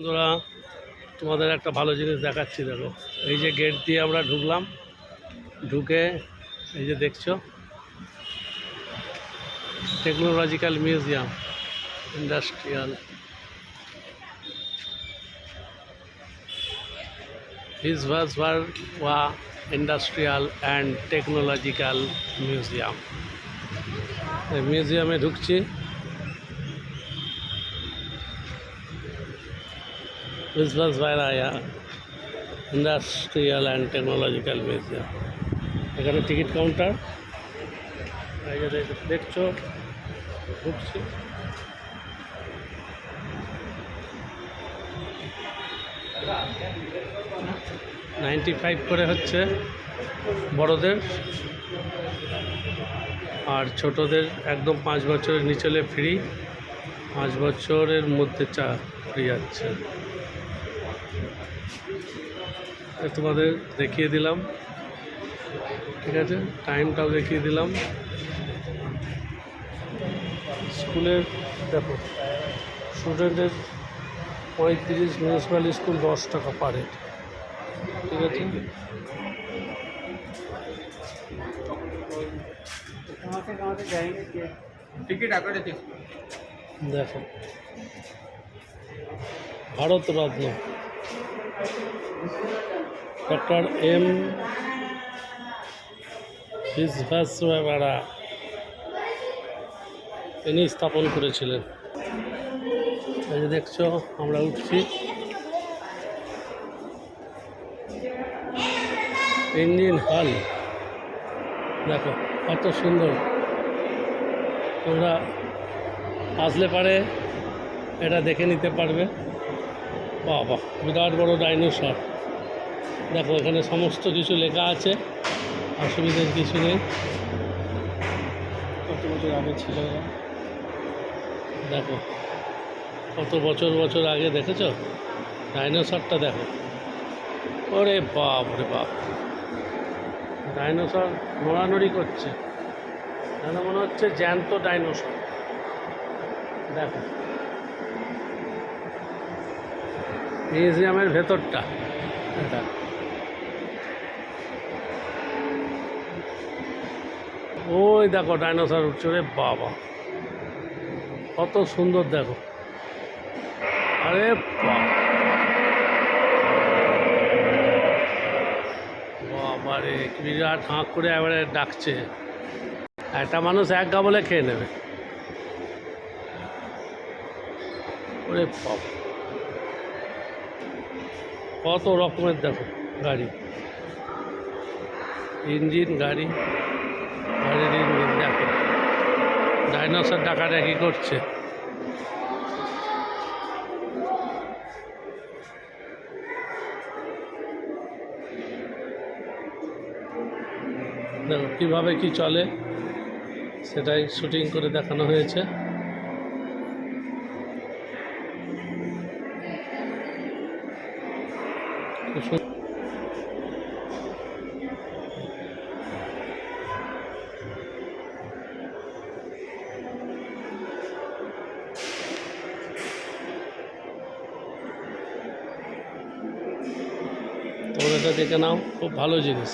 বন্ধুরা, তোমাদের একটা ভালো জিনিস দেখাচ্ছি, দেখো। এই যে গেট দিয়ে আমরা ঢুকলাম, ঢুকে এই যে দেখছ টেকনোলজিক্যাল মিউজিয়াম ইন্ডাস্ট্রিয়াল হিজ ভাস ওয়া ইন্ডাস্ট্রিয়াল অ্যান্ড টেকনোলজিক্যাল মিউজিয়াম মিউজিয়ামে ঢুকছি। বাইরে আয়া। ইন্ডাস্ট্রিয়াল অ্যান্ড টেকনোলজিক্যাল মিউজিয়াম এখানে টিকিট কাউন্টার দেখছ? ঢুকছি। নাইনটি ফাইভ করে হচ্ছে বড়দের। আর ছোটদের একদম পাঁচ বছরের নিচলে ফ্রি পাঁচ বছরের মধ্যে চা আচ্ছা যাচ্ছে তোমাদের দেখিয়ে দিলাম। ঠিক আছে টাইমটাও দেখিয়ে দিলাম। স্কুলের দেখো স্টুডেন্টের পঁয়ত্রিশ মিউনিসিপ্যাল স্কুল দশ টাকা পার হেড ঠিক আছে? দেখো। ভারতরত্ন। ডক্টর এম বিশ্ববাড়া তিনি স্থাপন করেছিলেন। এই যে দেখছ, আমরা উঠছি। ইঞ্জিন হল। দেখো, কত সুন্দর। তোমরা আসলে পারে। এটা দেখে নিতে পারবে। বাবা, বিরাট বড় ডাইনোসর। দেখো, এখানে সমস্ত কিছু লেখা আছে। অসুবিধার কিছু নেই। কত বছর আগে ছিল? দেখো, কত বছর বছর আগে, দেখেছ? ডাইনোসরটা দেখো। ওরে বাপ রে বাপ। ডাইনোসর নড়ানড়ি করছে। যেন মনে হচ্ছে জ্যান্ত ডাইনোসর? দেখো। মিউজিয়ামের ভেতরটা। এটা। ওই দেখো ডাইনোসর উঠছে রে বাবা। কত সুন্দর দেখো। আরে বাবা। বাবারে বিরাট হাঁক করে এবারে ডাকছে। একটা মানুষ এক গাবলে খেয়ে নেবে। ওরে বাবা। কত রকমের দেখো গাড়ি। ইঞ্জিন, গাড়ি, গাড়ির ইঞ্জিন, দেখো। ডাইনোসর ডাকাটা কি করছে? দেখো, কীভাবে কি চলে, সেটাই শুটিং করে দেখানো হয়েছে। তোমরা এটা দেখে নাও খুব ভালো জিনিস।